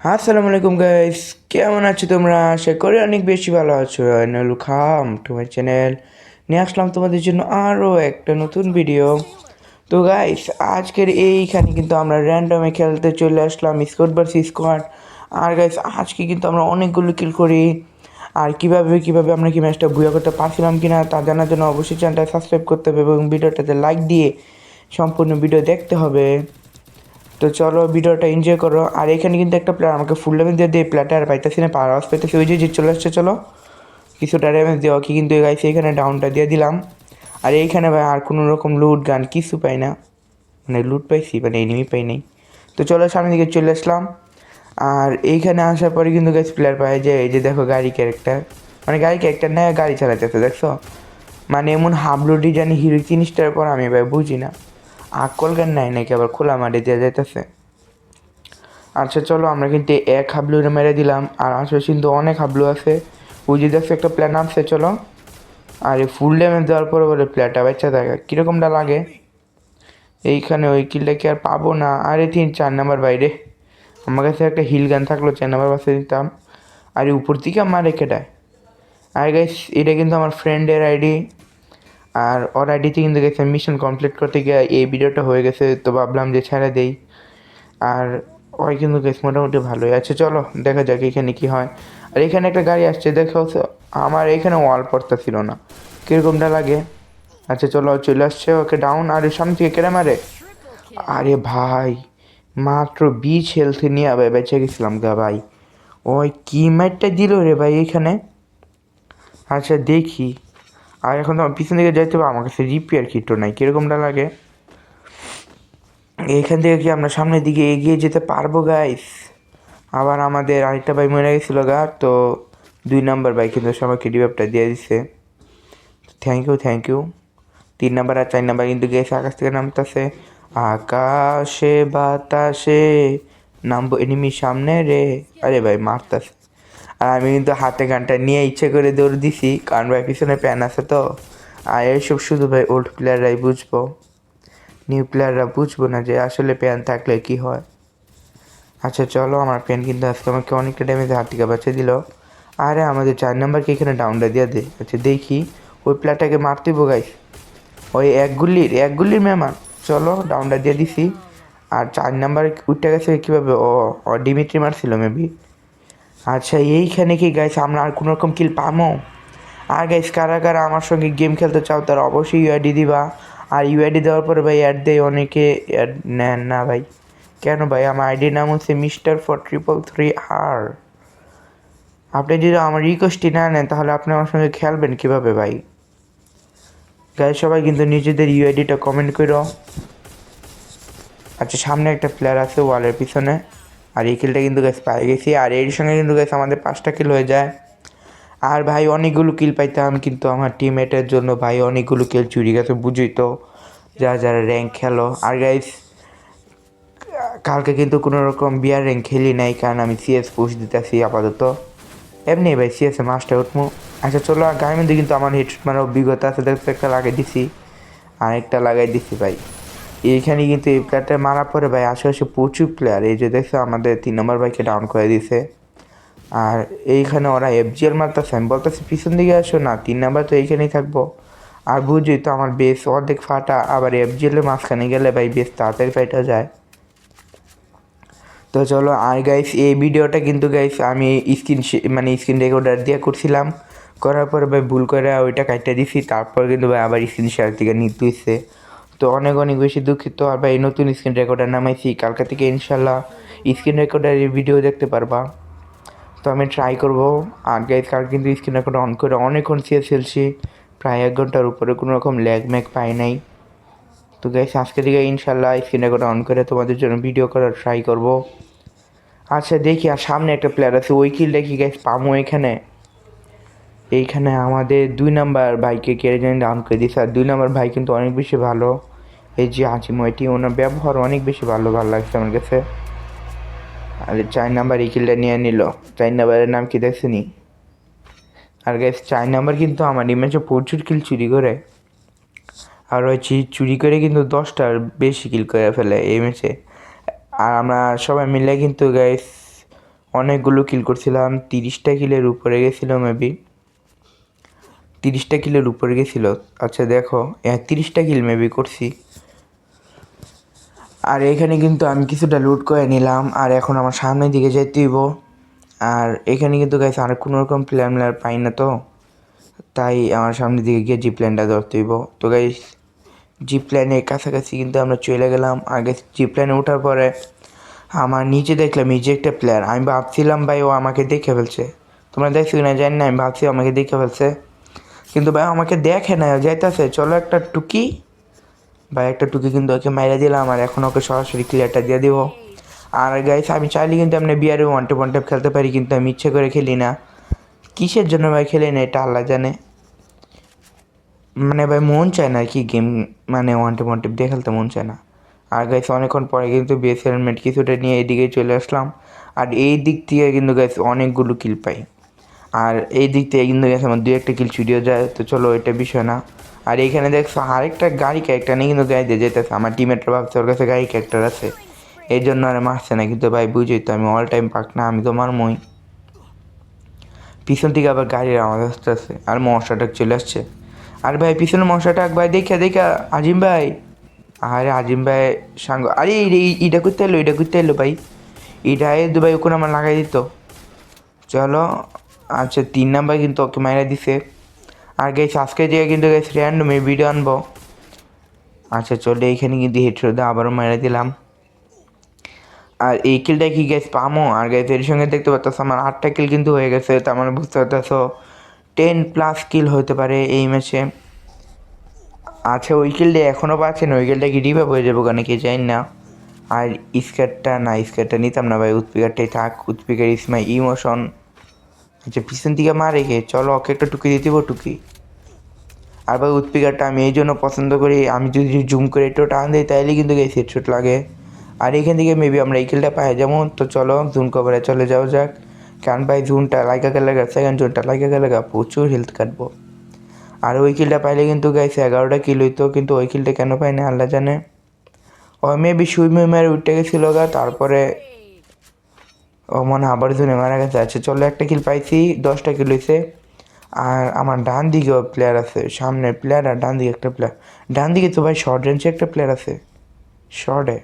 আসসালামু আলাইকুম গাইস কেমন আছো তোমরা? আশা করি অনেক বেশি ভালো আছো। নলু খাম তোমার চ্যানেল নিয়ে আসলাম তোমাদের জন্য আরও একটা নতুন ভিডিও তো গাইস আজকের এইখানে কিন্তু আমরা র্যান্ডমে খেলতে চলে আসলাম স্কোয়াড ভার্সেস স্কোয়াড আর গাইস আজকে কিন্তু আমরা অনেকগুলো কিল করি। আর কীভাবে কীভাবে আমরা কি ম্যাচটা বুয়া করতে পারছিলাম কিনা তা জানার জন্য অবশ্যই চ্যানেলটা সাবস্ক্রাইব করতে হবে এবং ভিডিওটাতে লাইক দিয়ে সম্পূর্ণ ভিডিও দেখতে হবে। তো চলো ভিডিওটা এনজয় করো। আর এখানে কিন্তু একটা প্লেয়ার আমাকে ফুল ড্যামেজ দিয়ে দিয়ে প্লেয়ারটা আর পাইতেছি না পাওয়ার হাউস পাইতেছি। ওই যে চলে আসছে, চলো। কিছুটা ড্যামেজ দেওয়া কি কিন্তু গাইছে এখানে ডাউনটা দিয়ে দিলাম। আর এইখানে ভাই আর কোনো রকম লুট গান কিছু পাই না। মানে লুট পাইছি মানে এনিমি পাই নাই। তো চলো সামনের দিকে চলে আসলাম। আর এইখানে আসার পরে কিন্তু গাইস প্লেয়ার পায় যে, এই যে দেখো গাড়ি ক্যারেক্টার মানে গাড়ি ক্যারেক্টার নেয় গাড়ি চালাতেছে দেখছ? মানে এমন হাবলু ডিজাইন হিরো জিনিসটার পর আমি ভাই বুঝি না। আকল গান নাই নাকি? আবার খোলা মাঠে দেওয়া যাইতেছে। আচ্ছা চলো, আমরা কিন্তু এক হাবলু মেরে দিলাম। আর আশেপাশে কিন্তু অনেক হাবলু আছে। যে দেখছ, একটা প্ল্যান আসছে চলো। আর এই ফুল ড্যামেজ দেওয়ার পরে বলে প্লেয়ারটা বাচ্চা থাকে। কীরকমটা লাগে? এইখানে ওই কিলটা কি আর পাবো না? আরে, তিন, চার নাম্বার বাইরে। আমার কাছে একটা হিল গান থাকল, চার নাম্বার বাসে দিতাম। আর উপর থেকে আমার রেখেটায়। আর গাইস এটা কিন্তু আমার ফ্রেন্ডের আইডি আর ওর আইডিতে কিন্তু গেছে মিশন কমপ্লিট করতে গিয়ে এই ভিডিওটা হয়ে গেছে, তো ভাবলাম যে ছেড়ে দেই। আর ওই কিন্তু গেছে, মোটামুটি ভালোই আছে। চলো, দেখা যাক এখানে কি হয়। আর এখানে একটা গাড়ি আসছে, দেখো আমার এখানে ওয়াল পড়তা ছিল না। কীরকমটা লাগে? আচ্ছা চলো চলে আসছে, ওকে ডাউন আর সামনে থেকে কেড়ে মারে। আরে ভাই, মাত্র বিচ হেলথ নিয়ে আবার বেঁচে গেছিলাম গা ভাই। ওই কি ম্যাটটা দিল রে ভাই এখানে? আচ্ছা দেখি। আর এখন তো পিছন দিকে যাইতে হবে আমার কাছে রিপেয়ার কিটও নাই, কীরকমটা লাগে? এইখান থেকে কি আমরা সামনের দিকে এগিয়ে যেতে পারব গাইস আবার আমাদের আরেকটা ভাই মরে গেছিল গা, তো দুই নাম্বার ভাই কিন্তু সবাইকে রিভাইভটা দিয়ে দিছে। থ্যাংক ইউ থ্যাংক ইউ তিন নাম্বার আর চার নাম্বার কিন্তু গেছে আকাশ থেকে নামতেছে। আকাশে বাতাসে নামবো এনিমি সামনে রে। আরে ভাই মারতাছে। আর আমি কিন্তু হাতে গানটা নিয়ে ইচ্ছে করে দৌড় দিছি, কারণ ভাই পিছনে প্যান আছে তো। আর এইসব শুধু ভাই ওল্ড প্লেয়াররাই বুঝব। নিউ প্লেয়াররা বুঝব না যে আসলে প্যান থাকলে কি হয়। আচ্ছা চলো, আমার প্যান কিন্তু আজকে আমাকে অনেকটা ড্যামেজ হাত থেকে বাঁচিয়ে দিল। আরে, আমাদের চার নাম্বারকে এখানে ডাউনটা দিয়ে দে। আচ্ছা দেখি। ওই প্লেয়ারটাকে মারতে গাইস ওই এক গুল্লির এক গুল্লির মেহমান। চলো ডাউনটা দিয়ে দিছি। আর চার নাম্বার উঠতে গেছে কীভাবে? ও ডিমিট্রি মারছিল মেবি আচ্ছা এইখানে কি গাইস আমরা আর কোনো রকম কিল পামো আর গাইস কারা কারা আমার সঙ্গে গেম খেলতে চাও তারা অবশ্যই ইউআইডি দিবা। আর ইউআইডি দেওয়ার পরে ভাই অ্যাড দেয় অনেকে অ্যাড নেন না ভাই। কেন ভাই? আমার আইডির নাম হচ্ছে মিস্টার ফর ট্রিপল থ্রি আর আপনি যদি আমার রিকোয়েস্টটি না নেন, তাহলে আপনি আমার সঙ্গে খেলবেন কীভাবে ভাই? গাইস সবাই কিন্তু নিজেদের ইউআইডিটা কমেন্ট করো। আচ্ছা সামনে একটা প্লেয়ার আছে ওয়ালের পিছনে। আর এই কিলটা কিন্তু গ্যাস পাই গেছি। আর এর সঙ্গে কিন্তু গ্যাস আমাদের পাঁচটা কিল হয়ে যায়। আর ভাই অনেকগুলো কিল পাইতাম কিন্তু আমার টিমমেটের জন্য ভাই অনেকগুলো কিল চুরি গেছে, বুঝই তো। যারা যারা র্যাঙ্ক খেলো। আর গাইস কালকে কিন্তু কোনো রকম বিয়ার র্যাঙ্ক খেলি নাই, কারণ আমি সিএস পুশ দিতেছি আপাতত। এমনি ভাই সিএসে মাস্টার উঠবো আচ্ছা চলো, আর মধ্যে কিন্তু আমার হেডশট মানে অভিজ্ঞতা আছে দেখতে একটা লাগাই দিছি। আরেকটা লাগাই দিছি ভাই। এইখানে কিন্তু এই প্লেয়ারটা মারার পরে ভাই আশেপাশে প্রচুর প্লেয়ার এই যে দেখছ, আমাদের তিন নম্বর বাইকে ডাউন করে দিছে। আর এইখানে ওরা এফজিএল মারতেছে। আমি বলতেছি, পিছন দিকে আসো না, তিন নাম্বার তো এইখানেই থাকব। আর বুঝি তো আমার বেস অর্ধেক ফাটা, আবার এফজিএলের মাঝখানে গেলে ভাই বেশ তাড়াতাড়ি ফাইটা যায়। তো চলো, আর গাইস এই ভিডিওটা কিন্তু গাইস আমি স্ক্রিন মানে স্ক্রিন রেকর্ডার দিয়ে করছিলাম। করার পরে ভাই ভুল করে ওইটা কাটতে দিছি। তারপর কিন্তু ভাই আবার স্ক্রিন শেয়ার থেকে নিতে হয়েছে তো অনেক অনেক বেশি দুঃখিত। আর ভাই, নতুন স্ক্রিন রেকর্ডার নামাইছি, কালকা থেকে ইনশাল্লাহ স্ক্রিন রেকর্ডারের ভিডিও দেখতে পারবা। তো আমি ট্রাই করব। আর গাইজ কাল কিন্তু স্ক্রিন রেকর্ড অন করে অনেকক্ষণ সিএস খেলছি প্রায় এক ঘণ্টার উপরে কোনো রকম ল্যাগ ম্যাগ পাই নাই। তো গাইস আজকে থেকে ইনশাল্লাহ স্ক্রিন রেকর্ড অন করে তোমাদের জন্য ভিডিও করার ট্রাই করব। আচ্ছা দেখি, আর সামনে একটা প্লেয়ার আছে, ওই কিল দেখি গাইস পামো এখানে। এইখানে আমাদের দুই নাম্বার ভাইকে কেড়ে যেন ডাউন করে দিয়েছে, আর দুই নাম্বার ভাই কিন্তু অনেক বেশি ভালো। এই যে আজিময়টি ওনার ব্যবহার অনেক বেশি ভালো ভালো লাগছে আমার কাছে। আর চার নাম্বার এই কিলটা নিয়ে নিল। চার নাম্বারের নাম কি দেখছেনি আর গাইস চার নাম্বার কিন্তু আমার ইমেজে প্রচুর কিল চুরি করে। আর ওই চি- চুরি করে কিন্তু দশটার বেশি কিল করে ফেলে এই ম্যাচে আর আমরা সবাই মিলে কিন্তু গাইস অনেকগুলো কিল করছিলাম। তিরিশটা কিলের উপরে গেছিল মেবি তিরিশটা কিলের উপরে গেছিল। আচ্ছা দেখো তিরিশটা কিল মেবি করছি। আর এখানে কিন্তু আমি কিছুটা লুট করে নিলাম, আর এখন আমার সামনের দিকে যেতে হইব। আর এখানে কিন্তু গাইছে আর কোনো রকম প্ল্যান পাই না তো। তাই আমার সামনের দিকে গিয়ে জিপ প্ল্যানটা ধরতে হইব। তো গাইস জিপ প্ল্যানের কাছাকাছি কিন্তু আমরা চলে গেলাম। আগে জিপ প্ল্যানে ওঠার পরে আমার নিচে দেখলাম এই যে একটা প্লেয়ার আমি ভাবছিলাম ভাই ও আমাকে দেখে ফেলছে। তোমরা দেখছ না জানি না, আমি ভাবছি আমাকে দেখে ফেলছে। কিন্তু ভাই আমাকে দেখে না, যাইতেছে। চলো একটা টুকি ভাই, একটা টুকি কিন্তু ওকে মাইরা দিলাম আর এখন ওকে সরাসরি ক্লিয়ারটা দিয়ে দেবো। আর গাইস আমি চাইলে কিন্তু আপনি বিয়ারে ওয়ান টু ওয়ান ট্যাপ খেলতে পারি, কিন্তু আমি ইচ্ছে করে খেলি না। কিসের জন্য ভাই খেলি না, এটা আল্লাহ জানে। মানে ভাই, মন চায় না আর কি গেম মানে ওয়ান টু ওয়ান ট্যাপ দিয়ে খেলতে মন চায় না। আর গাইস অনেকক্ষণ পরে কিন্তু বিএস হেলমেট কিছুটা নিয়ে এদিকে চলে আসলাম। আর এই দিক থেকে কিন্তু গাইস অনেকগুলো কিল পাই। আর এই দিক থেকে কিন্তু গেছে আমার দুই একটা কিল ছুটিও যায়, তো চলো, এটা বিষয় না। আর এইখানে দেখছ আরেকটা গাড়ি ক্যারেক্টার নেই কিন্তু গাড়ি দিয়ে যেতেছে। আমার টিমেটরা ভাবছে ওর কাছে গাড়ি ক্যারেক্টার আছে। এই জন্য আর মারছে না। কিন্তু ভাই বুঝই তো আমি অল টাইম পাক না, আমি তো মারমই। পিছন থেকে আবার গাড়ির আওয়াজ আসতেছে আর মশাটা চলে আসছে। আর ভাই পিছনে মশাটা ভাই দেখে দেখে আজিম ভাই। আরে আজিম ভাই সাঙ্গ আরে এটা করতে এলো এটা করতে এলো ভাই। এটা দু ভাই ওখানে আমার লাগাই দিত। চলো আচ্ছা তিন নাম্বার কিন্তু ওকে মাইরা দিছে। আর গেছে আজকে যে কিন্তু গেছে র্যান্ডমে ভিডিও আনব। আচ্ছা চলে এইখানে কিন্তু হেডশট দিয়ে আবারও মেরে দিলাম। আর এই কিলটা কি গ্যাস পামো? আর গ্যাস এর সঙ্গে দেখতে পাচ্ছ আমার আটটা কিল কিন্তু হয়ে গেছে তার মানে বুঝতে পারতেছো টেন প্লাস কিল হতে পারে এই ম্যাচে আচ্ছা ওই কিলটা এখনও পাচ্ছেন, ওই কিলটা কি রিভাইভ হয়ে যাব কেন কি জানি না। আর স্কারটা না স্কারটা নিতাম না ভাই উৎপিকারটাই থাক উৎপিকার ইস মাই ইমোশন আচ্ছা পিছন দিকে মারে গে চলো ওকে একটা টুকি দিয়ে দিব টুকি। আর ভাই, উৎপিকারটা আমি এই জন্য পছন্দ করি, আমি যদি জুম করে একটু টান দিই, তাইলে কিন্তু গেছি হেডশট লাগে। আর এখান থেকে মেবি আমরা এই কিলটা পাই, যেমন, তো চলো জুন কভারে চলে যাওয়া যাক। কারণ ভাই জুনটা লাইকা গেলে সেকেন্ড জুনটা লাইকা গেলে প্রচুর হেলথ কাটবো। আর ওই কিলটা পাইলে কিন্তু গাইছে এগারোটা কিল হইতো, কিন্তু ওই কিলটা কেন পাই না, আল্লাহ জানে। ও মেবি সুইমে মেরে উঠে গেছিল গা, তারপরে মনে আবার ধরে মারা গেছে। আচ্ছা চলো একটা কিল পাইছি, দশটা কিল হয়েছে আর আমার ডান দিকেও প্লেয়ার আছে সামনের প্লেয়ার আর ডান দিকে একটা প্লেয়ার ডান দিকে তো ভাই শর্ট রেঞ্জে একটা প্লেয়ার আছে। শর্টে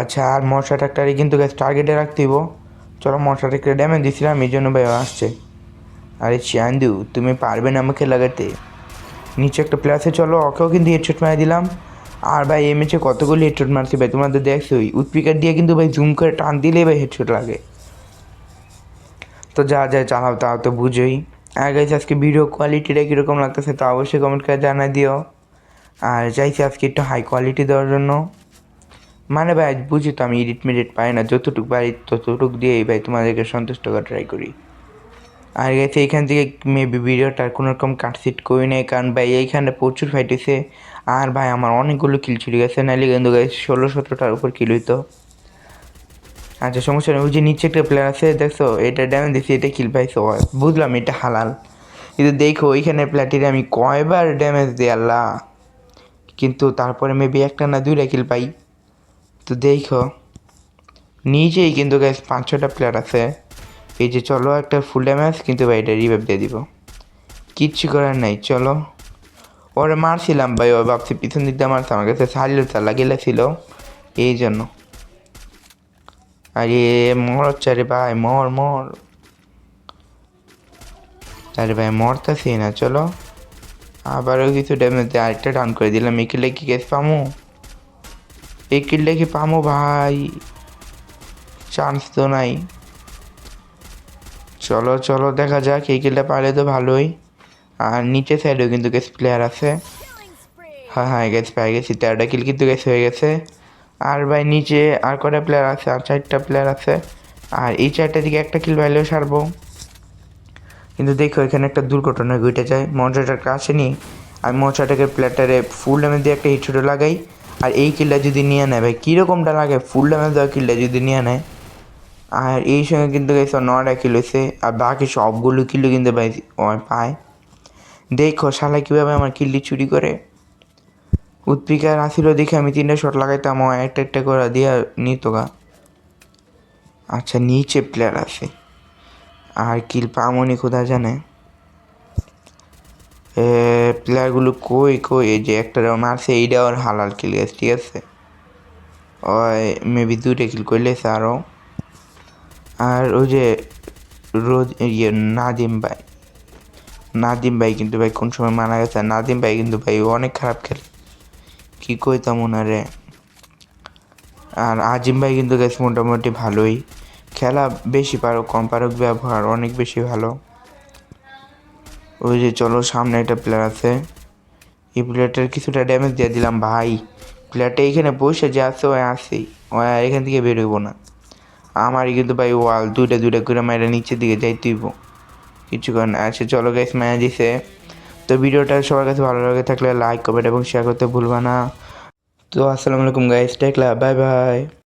আচ্ছা আর মশা ট্রাক্টারে কিন্তু গ্যাস টার্গেটে রাখতেইব চলো মশা ট্রাক্টারে ড্যামেজ দিছিলাম, এই জন্য ভাই আসছে। আরে চান্দু, তুমি পারবে না আমাকে লাগাতে। নিচে একটা প্লেয়ার আছে, চলো ওকেও কিন্তু হেডশট মারা দিলাম। আর ভাই, এই ম্যাচে কতগুলি হেডশট মারছে ভাই? তোমরা তো দেখছোই উৎপিকার দিয়ে কিন্তু ভাই জুম করে টান দিলেই ভাই হেডশট লাগে। তো যা যা চালাও তাও তো বুঝোই। গাইছে আজকে ভিডিও কোয়ালিটিটা কীরকম লাগতেছে তা অবশ্যই কমেন্ট করে জানাই দিও। আর চাইছি আজকে একটু হাই কোয়ালিটি দেওয়ার জন্য। মানে ভাই, বুঝি তো আমি এডিট মেডিট পাই না, যতটুকু পারি ততটুকু দিয়েই ভাই তোমাদেরকে সন্তুষ্ট করা ট্রাই করি। আর গেছে এইখান থেকে মেবি ভিডিওটার কোনো রকম কাটসিট করি নাই, কারণ ভাই, এইখানে প্রচুর ফাইট হয়েছে আর ভাই, আমার অনেকগুলো কিল ছুটে গেছে, নাইলে কিন্তু গাই ষোলো সতেরোটার উপর কিল হইতো। আচ্ছা সমস্যা নেই, ওই যে নিচে একটা প্লেয়ার আছে, দেখছ? এটা ড্যামেজ দিচ্ছি এটা কিল পাইছো বুঝলাম এটা হালাল। কিন্তু দেখো, ওইখানে প্লেয়ারটির আমি কয়বার ড্যামেজ দিই, আল্লাহ। কিন্তু তারপরে মেবি একটা না দুইটা কিল পাই। তো দেখো নিচেই কিন্তু গ্যাস পাঁচ ছটা প্লেয়ার আছে। এই যে চলো একটা ফুল ড্যামেজ কিন্তু ভাই এটা রিভাইভ দিয়ে দিব। কিচ্ছু করার নাই, চলো। ওরে মারছিলাম ভাই, ও ভাবছি পিছন দিক দিয়ে মারছে, আমার কাছে সারিল চালা গেলে ছিল এই জন্য। আরে মর আরে ভাই, মর মর। আরে ভাই, মরতাছি না, চলো। আবারও কিছু ড্যামেজ দিয়ে আরেকটা ডাউন করে দিলাম। এই কিলে কি গ্যাস পামো? এই কিলটা কি পামো ভাই? চান্স তো নাই। চলো চলো, দেখা যাক, এই কিলটা পারলে তো ভালোই। আর নিচে সাইডেও কিন্তু গেস প্লেয়ার আছে। হ্যাঁ হ্যাঁ গেস পেয়ে গেছি তেরোটা কিল কিন্তু গেস হয়ে গেছে। আর ভাই, নিচে আর কটা প্লেয়ার আছে? আর চারটা প্লেয়ার আছে। আর এই চারটা দিকে একটা কিল পাইলেও সারবো। কিন্তু দেখো, এখানে একটা দুর্ঘটনা ঘটে যায়। মজাটার কাছে নিয়ে আমি মজাটাকে প্লেয়ারটারে ফুল ড্যামেজ দিয়ে একটা হিটশটে লাগাই। আর এই কিলটা যদি নিয়ে নেয়, ভাই, কীরকমটা লাগে? ফুল ড্যামেজ দেওয়া কিলটা যদি নিয়ে নেয় আর এই সঙ্গে কিন্তু গেছে নয়টা কিলো হয়েছে, আর বাকি সবগুলো কিলো কিন্তু পায়। দেখো শালা কীভাবে আমার কিল্লি চুরি করে। উৎপিকার আসিল দেখে আমি তিনটা শট লাগাইতাম, ও একটা একটা করে দিয়ে নিত গা। আচ্ছা নিচে প্লেয়ার আছে। আর কিল পামনি খোদা জানে? প্লেয়ারগুলো কই কই? যে একটা মারছে, এইটা ওর হালাল কিল গেছে ঠিক আছে? ওই মেবি দুইটা কিল করলেছে আরও আর ওই যে রোজ ইয়ে নাদিম ভাই। নাদিম ভাই কিন্তু ভাই কোন সময় মারা গেছে? নাদিম ভাই কিন্তু ভাই অনেক খারাপ খেলে। কি কইতাম ওনারে আর আজিম ভাই কিন্তু গেছে মোটামুটি ভালোই। খেলা বেশি পারো কম পারুক, ব্যবহার অনেক বেশি ভালো। ওই যে চলো, সামনে একটা প্লেয়ার আছে। এই প্লেয়ারটার কিছুটা ড্যামেজ দিয়ে দিলাম, ভাই। প্লেয়ারটা এইখানে বসে যে আছে, ওই আসেই ও এখান থেকে বেরোবো না। আমারই কিন্তু ভাই ওয়াল, দুইটা দুইটা করে মায়েরা নিচের দিকে যাই তুইব কিছুক্ষণ আচ্ছা চলো গাইস মায়া দিছে। তো ভিডিওটা সবার কাছে ভালো লাগে থাকলে লাইক কমেন্ট এবং শেয়ার করতে ভুলবা না। তো আসসালামু আলাইকুম গাইস টেকলা বাই বাই